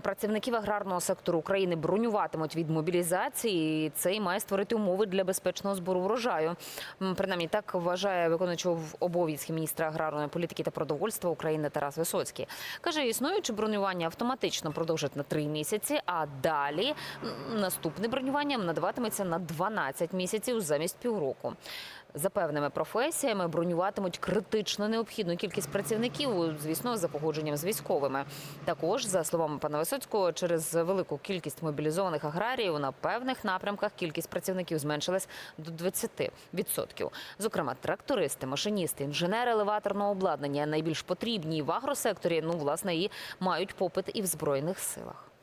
Працівників аграрного сектору України бронюватимуть від мобілізації. Це і має створити умови для безпечного збору врожаю. Принаймні так вважає виконуючий обов'язки міністра аграрної політики та продовольства України Тарас Висоцький. Каже, існуюче бронювання автоматично продовжать на три місяці, а далі наступне бронювання надаватиметься на 12 місяців замість півроку. За певними професіями бронюватимуть критично необхідну кількість працівників, звісно, за погодженням з військовими. Також, за словами пана Висоцького, через велику кількість мобілізованих аграріїв на певних напрямках кількість працівників зменшилась до 20%. Зокрема, трактористи, машиністи, інженери елеваторного обладнання найбільш потрібні в агросекторі. Ну, власне, і мають попит і в збройних силах.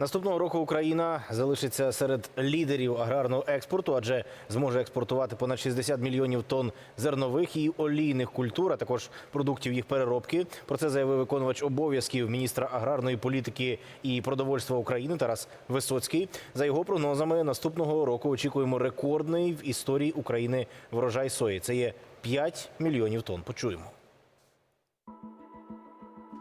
Наступного року Україна залишиться серед лідерів аграрного експорту, адже зможе експортувати понад 60 мільйонів тонн зернових і олійних культур, а також продуктів їх переробки. Про це заявив виконувач обов'язків міністра аграрної політики і продовольства України Тарас Висоцький. За його прогнозами, наступного року очікуємо рекордний в історії України врожай сої. Це є 5 мільйонів тонн. Почуємо.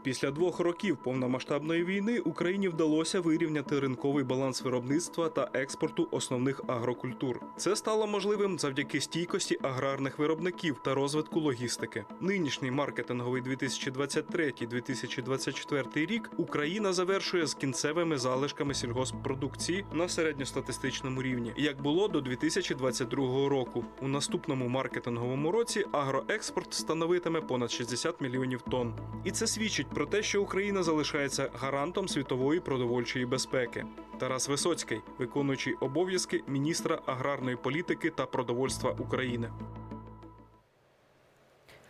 Після двох років повномасштабної війни Україні вдалося вирівняти ринковий баланс виробництва та експорту основних агрокультур. Це стало можливим завдяки стійкості аграрних виробників та розвитку логістики. Нинішній маркетинговий 2023-2024 рік Україна завершує з кінцевими залишками сільгосппродукції на середньостатистичному рівні, як було до 2022 року. У наступному маркетинговому році агроекспорт становитиме понад 60 мільйонів тонн. І це свідчить про те, що Україна залишається гарантом світової продовольчої безпеки. Тарас Висоцький, виконуючий обов'язки міністра аграрної політики та продовольства України.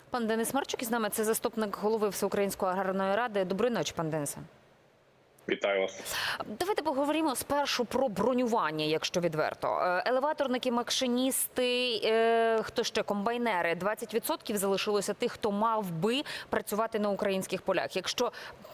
Пан Денис Марчук із нами це заступник голови Всеукраїнської аграрної ради. Доброї ночі, пан Денисе. Вітаю вас. Давайте поговоримо спершу про бронювання, якщо відверто. Е, Елеваторники, макшиністи, е, хто ще комбайнери. 20% залишилося тих, хто мав би працювати на українських полях. Якщо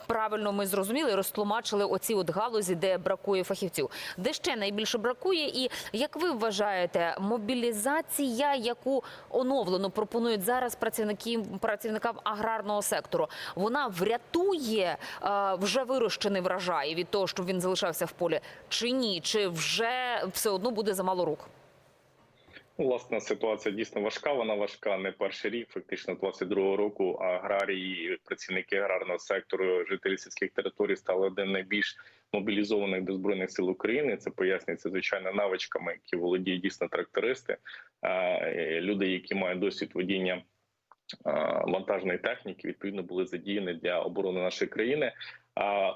правильно ми зрозуміли, розтлумачили оці от галузі, де бракує фахівців. Де ще найбільше бракує, і як ви вважаєте, мобілізація, яку оновлено пропонують зараз працівників працівникам аграрного сектору, вона врятує е, вже вирощений врожай від того, щоб він залишався в полі, чи ні? Чи вже все одно буде замало рук? Власне, ситуація дійсно важка. Вона важка не перший рік, фактично 22-го року. Аграрії, працівники аграрного сектору, жителі сільських територій стали один найбільш мобілізованих до збройних сил України. Це пояснюється звичайно навичками, які володіють дійсно трактористи, е, люди, які мають досвід водіння. Вантажної техніки відповідно були задіяні для оборони нашої країни.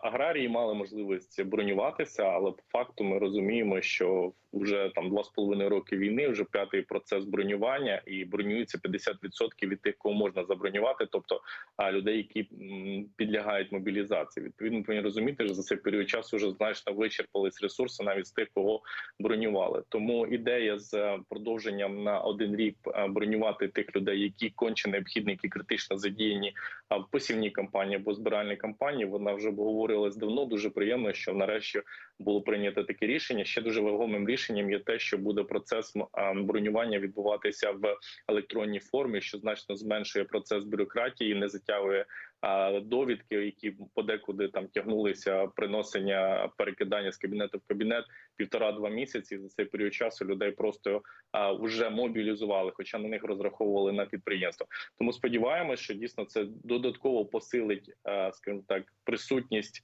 Аграрії мали можливість бронюватися, але по факту ми розуміємо, що вже там два з половиною роки війни, вже п'ятий процес бронювання, і бронюється 50% від тих, кого можна забронювати, тобто а, людей, які підлягають мобілізації. Відповідно, повинні розуміти, що за цей період часу вже значно вичерпались ресурси навіть з тих, кого бронювали. Тому ідея з е, продовженням на один рік е, бронювати тих людей, які конче необхідні, які критично задіяні в посівній кампанії або збиральній кампанії, вона вже обговорювалась давно. Дуже приємно, що нарешті було прийнято таке рішення. Ще дуже вагомим рішенням є те, що буде процес бронювання відбуватися в електронній формі, що значно зменшує процес бюрократії, не затягує довідки, які подекуди там тягнулися приносення перекидання з кабінету в кабінет півтора-два місяці. За цей період часу людей просто а, вже мобілізували, хоча на них розраховували на підприємство. Тому сподіваємось, що дійсно це додатково посилить, е, скажімо так, присутність.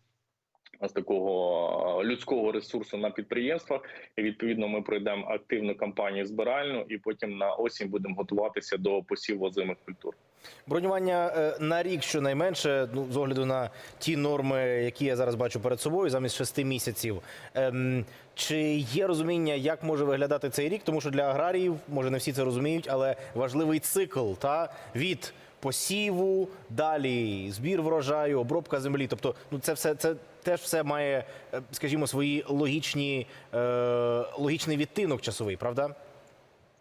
З такого е, людського ресурсу на підприємствах, і відповідно ми пройдемо активну кампанію збиральну, і потім на осінь будемо готуватися до посіву озимих культур. Бронювання е, на рік щонайменше, ну з огляду на ті норми, які я зараз бачу перед собою, замість шести місяців. Ем, чи є розуміння, як може виглядати цей рік? Тому що для аграріїв, може не всі це розуміють, але важливий цикл та від посіву, далі збір врожаю, обробка землі. Тобто, ну це все це теж все має, е, скажімо, свої логічні е, логічний відтинок часовий, правда?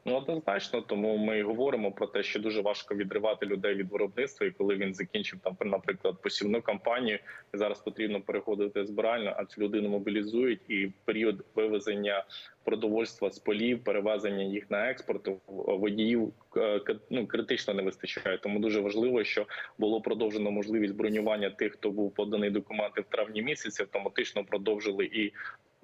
Ну однозначно, тому ми говоримо про те, що дуже важко відривати людей від виробництва, і коли він закінчив там, наприклад, посівну кампанію, зараз потрібно переходити збирально, а цю людину мобілізують, і період вивезення продовольства з полів, перевезення їх на експорт водіїв е, ну, критично не вистачає. Тому дуже важливо, що було продовжено можливість бронювання тих, хто був поданий документи в травні місяці. Автоматично продовжили і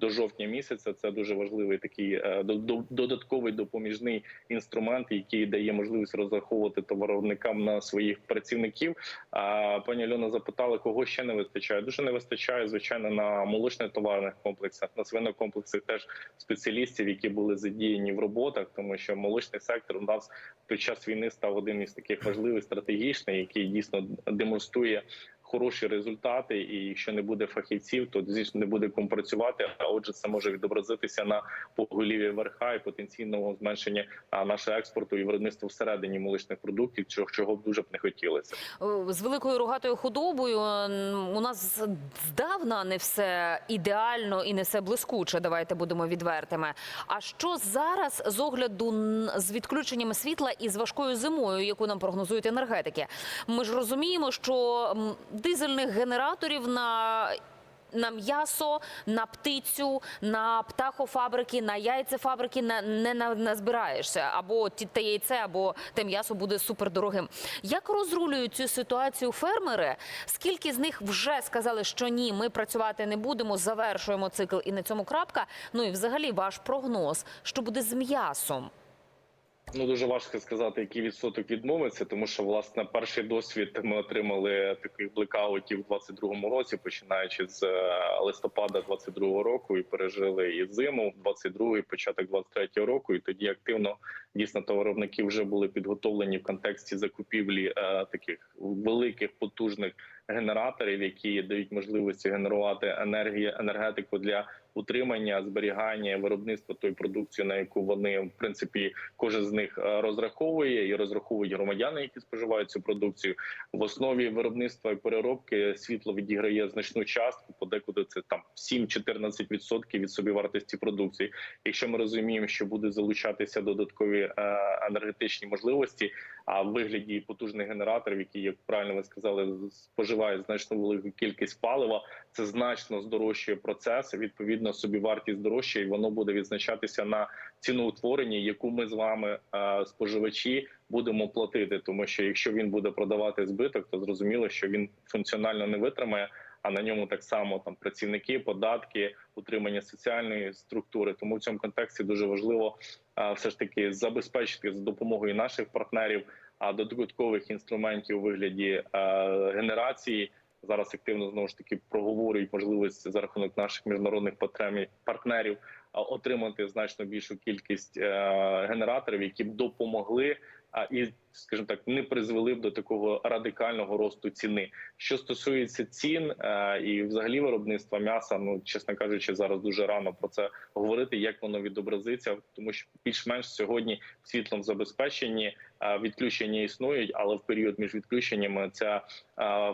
до жовтня місяця. Це дуже важливий такий е, до- до- додатковий допоміжний інструмент, який дає можливість розраховувати товаровникам на своїх працівників. А пані Альона запитала, кого ще не вистачає. Дуже не вистачає, звичайно, на молочних товарних комплексах, на свинокомплексах теж спеціалістів, які були задіяні в роботах, тому що молочний сектор у нас під час війни став один із таких важливих стратегічних, який дійсно демонструє. Хороші результати, і якщо не буде фахівців, то звісно не буде кому працювати. А отже, це може відобразитися на поголів'ї верха і потенційному зменшенні а, нашого експорту і виробництва всередині молочних продуктів, чого, чого б дуже б не хотілося. Е, З великою рогатою худобою у нас здавна не все ідеально і не все блискуче. Давайте будемо відвертими. А що зараз з огляду з відключеннями світла і з важкою зимою, яку нам прогнозують енергетики? Ми ж розуміємо, що дизельних генераторів на на м'ясо, на птицю, на птахофабрики, на яйцефабрики на, не на, назбираєшся. Або ті- те яйце, або те м'ясо буде супердорогим. Як розрулюють цю ситуацію фермери? Скільки з них вже сказали, що ні, ми працювати не будемо, завершуємо цикл і на цьому крапка? Ну і взагалі ваш прогноз, що буде з м'ясом? Ну дуже важко сказати, який відсоток відмовиться, тому що власне перший досвід ми отримали таких блекаутів у 22-му році, починаючи з е, листопада 22-го року, і пережили і зиму, 22-й, початок 23-го року. І тоді активно дійсно товаровники вже були підготовлені в контексті закупівлі е, таких великих потужних генераторів, які дають можливості генерувати енергію, енергетику для утримання, зберігання, виробництва тої продукції, на яку вони в принципі кожен з них е, розраховує і розраховують громадяни, які споживають цю продукцію. В основі виробництва і переробки світло відіграє значну частку, подекуди це там 7-14% від собівартості продукції. Якщо ми розуміємо, що буде залучатися додаткові е, енергетичні можливості, а в вигляді потужних генераторів, які, як правильно ви сказали, споживають значно велику кількість палива, це значно здорожчує процес. Відповідно, собівартість дорожча, і воно буде відзначатися на ціноутворенні, яку ми з вами, е, споживачі, будемо платити. Тому що якщо він буде продавати збиток, то зрозуміло, що він функціонально не витримає. А на ньому так само там працівники, податки, утримання соціальної структури. Тому в цьому контексті дуже важливо е, все ж таки забезпечити за допомогою наших партнерів, а додаткових інструментів у вигляді е, генерації зараз активно знову ж таки проговорюють можливості за рахунок наших міжнародних партнерів отримати значно більшу кількість е, генераторів, які б допомогли. А і, скажімо так, не призвели б до такого радикального росту ціни. Що стосується цін е, і взагалі виробництва м'яса, ну чесно кажучи, зараз дуже рано про це говорити, як воно відобразиться, тому що більш-менш сьогодні в світлом забезпеченні відключення існують, але в період між відключеннями ця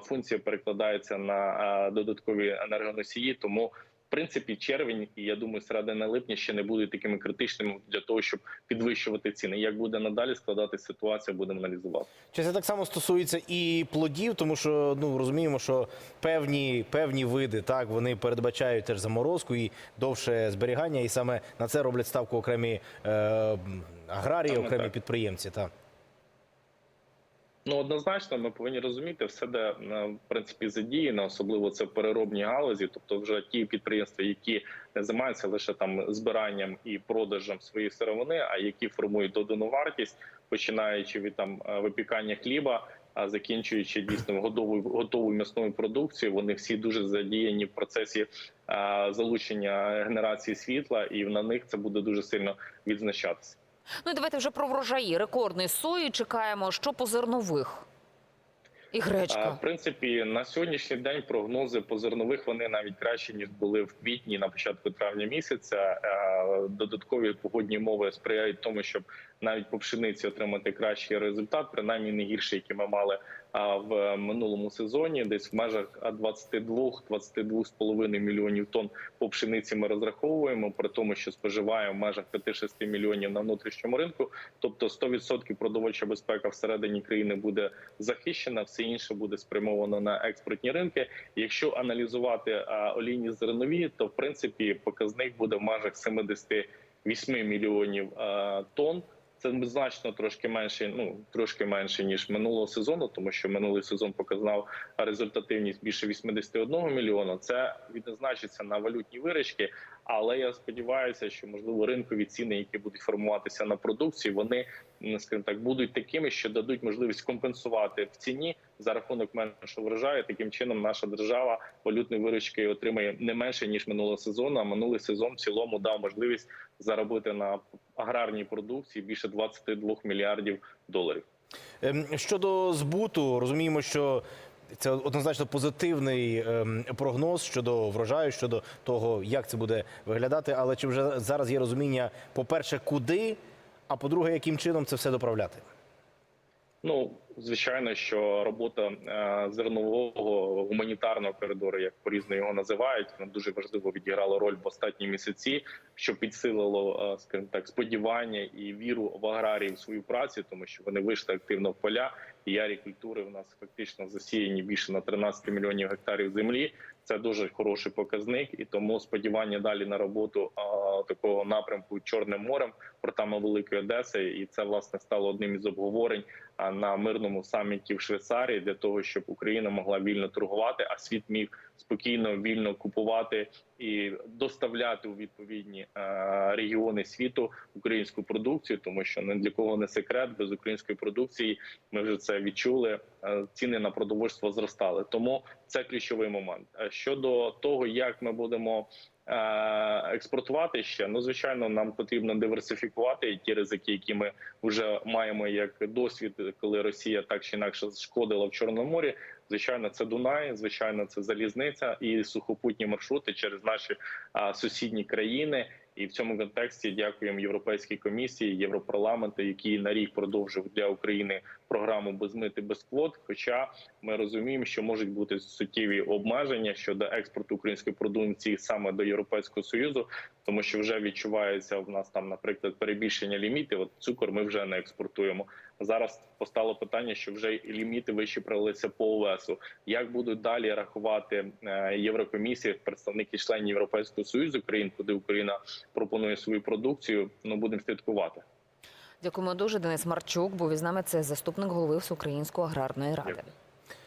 функція перекладається на додаткові енергоносії. Тому в принципі червень і я думаю, середина липня ще не будуть такими критичними для того, щоб підвищувати ціни. Як буде надалі складати ситуація, будемо аналізувати. Чи це так само стосується і плодів, тому що ну розуміємо, що певні певні види так вони передбачають теж заморозку і довше зберігання, і саме на це роблять ставку окремі е, аграрії, Саме окремі так. підприємці. Так. Ну однозначно, ми повинні розуміти все, де е, в принципі задіяно, особливо це в переробній галузі, тобто вже ті підприємства, які не займаються лише там збиранням і продажем своєї сировини, а які формують додану вартість, починаючи від там е, випікання хліба. А закінчуючи дійсно готовою готовою м'ясною продукцією, вони всі дуже задіяні в процесі е, залучення генерації світла, і на них це буде дуже сильно відзначатися. Ну і давайте вже про врожаї. Рекордний сої чекаємо. Що по зернових? І гречка. В принципі, на сьогоднішній день прогнози по зернових вони навіть кращі ніж були в квітні на початку травня місяця. Додаткові погодні умови сприяють тому, щоб навіть по пшениці отримати кращий результат, принаймні не гірший, який ми мали в минулому сезоні. Десь в межах 22-22,5 мільйонів тонн по пшениці ми розраховуємо, при тому, що споживаємо в межах 5-6 мільйонів на внутрішньому ринку. Тобто 100% продовольча безпека всередині країни буде захищена, все інше буде спрямовано на експортні ринки. Якщо аналізувати олійні зернові, то в принципі показник буде в межах 78 мільйонів а, тонн. Це значно трошки менше, ну трошки менше ніж минулого сезону, тому що минулий сезон показав результативність більше 81 мільйона. Це відзначиться на валютні виручки. Але я сподіваюся, що можливо ринкові ціни, які будуть формуватися на продукції, вони скажімо так будуть такими, що дадуть можливість компенсувати в ціні за рахунок меншого врожаю. Таким чином, наша держава валютної виручки отримає не менше ніж минулого сезону. А минулий сезон в цілому дав можливість заробити на аграрній продукції більше 22 мільярдів доларів. Ем, Щодо збуту, розуміємо, що це однозначно позитивний ем, прогноз щодо врожаю, щодо того, як це буде виглядати. Але чи вже зараз є розуміння, по-перше, куди, а по-друге, яким чином це все доправляти? Ну звичайно, що робота е, зернового гуманітарного коридору, як порізно його називають, вона дуже важливо відіграла роль в останні місяці, що підсилило, е, скажімо так, сподівання і віру в аграрії в свою працю, тому що вони вийшли активно в поля. І ярі культури в нас фактично засіяні більше на 13 мільйонів гектарів землі. Це дуже хороший показник, і тому сподівання далі на роботу а, такого напрямку Чорним морем, портами Великої Одеси, і це власне стало одним із обговорень на мирному саміті в Швейцарії для того, щоб Україна могла вільно торгувати, а світ міг спокійно вільно купувати і доставляти у відповідні е, регіони світу українську продукцію, тому що не для кого не секрет без української продукції. Ми вже це відчули. е, Ціни на продовольство зростали, тому це ключовий момент. Е, Щодо того, як ми будемо експортувати ще, ну звичайно, нам потрібно диверсифікувати ті ризики, які ми вже маємо як досвід, коли Росія так чи інакше шкодила в Чорному морі. Звичайно, це Дунай, звичайно, це залізниця і сухопутні маршрути через наші а, сусідні країни. І в цьому контексті дякуємо Європейській комісії, Європарламенту, який на рік продовжив для України програму без мити без квот. Хоча ми розуміємо, що можуть бути суттєві обмеження щодо експорту української продукції саме до Європейського союзу, тому що вже відчувається в нас там, наприклад, перебільшення лімітів. От цукор ми вже не експортуємо. Зараз постало питання, що вже ліміти вищеприлися по ОВСу. Як будуть далі рахувати е, Єврокомісія, представники членів Європейського союзу країн, куди Україна пропонує свою продукцію? Ну будемо слідкувати. Дякуємо дуже. Денис Марчук був із нами. Це заступник голови Всеукраїнської аграрної ради.